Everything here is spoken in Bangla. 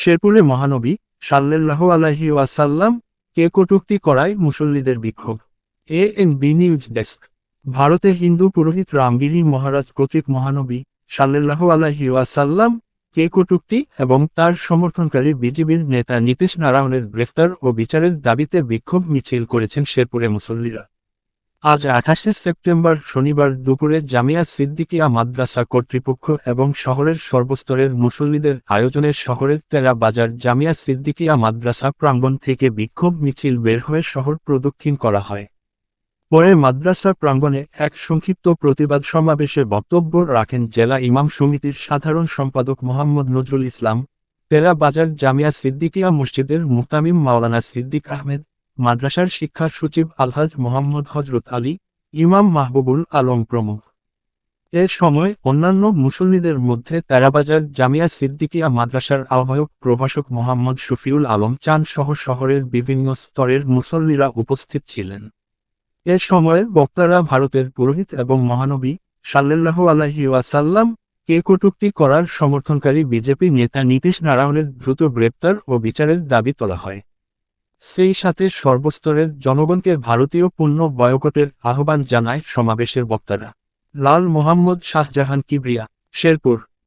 শেরপুরে মহানবী সাল্লাল্লাহু আলাইহি ওয়াসাল্লাম কে কটুক্তি করায় মুসল্লিদের বিক্ষোভ। A N B news desk. ভারতে হিন্দু পুরোহিত রামগিরি মহারাজ কর্তৃক মহানবী সাল্লাল্লাহু আলাইহি ওয়াসাল্লাম কে কটুক্তি এবং তার সমর্থনকারী বিজেপির নেতা নীতিশ নারায়ণের গ্রেফতার ও বিচারের দাবিতে বিক্ষোভ মিছিল করেছেন শেরপুরে মুসল্লিরা। আজ আঠাশে সেপ্টেম্বর শনিবার দুপুরে জামিয়া সিদ্দিকিয়া মাদ্রাসা কর্তৃপক্ষ এবং শহরের সর্বস্তরের মুসল্লিদের আয়োজনে শহরের তেরা বাজার জামিয়া সিদ্দিকিয়া মাদ্রাসা প্রাঙ্গণ থেকে বিক্ষোভ মিছিল বের হয়ে শহর প্রদক্ষিণ করা হয়। পরে মাদ্রাসা প্রাঙ্গণে এক সংক্ষিপ্ত প্রতিবাদ সমাবেশে বক্তব্য রাখেন জেলা ইমাম সমিতির সাধারণ সম্পাদক মোহাম্মদ নজরুল ইসলাম। তেরা বাজার জামিয়া সিদ্দিকিয়া মসজিদের মুতামিম মাওলানা সিদ্দিক আহমেদ মাদ্রাসার শিক্ষা সচিব আলহাজ মোহাম্মদ হজরত আলী, ইমাম মাহবুবুল আলম প্রমুখ। এ সময় অন্যান্য মুসল্লিদের মধ্যে তেরাবাজার জামিয়া সিদ্দিকিয়া মাদ্রাসার আহ্বায়ক প্রভাষক মোহাম্মদ শফিউল আলম চান সহ শহরের বিভিন্ন স্তরের মুসল্লিরা উপস্থিত ছিলেন। এ সময় বক্তারা ভারতের পুরোহিত এবং মহানবী সাল্লাল্লাহু আলাইহি ওয়াসাল্লাম কে কটুক্তি করার সমর্থনকারী বিজেপি নেতা নীতিশ নারায়ণের দ্রুত গ্রেপ্তার ও বিচারের দাবি তোলা হয়। সেই সাথে সর্বস্তরের জনগণকে ভারতীয় পূর্ণ বয়কটের আহ্বান জানায় সমাবেশের বক্তারা। লাল মোহাম্মদ শাহজাহান কিবরিয়া, শেরপুর।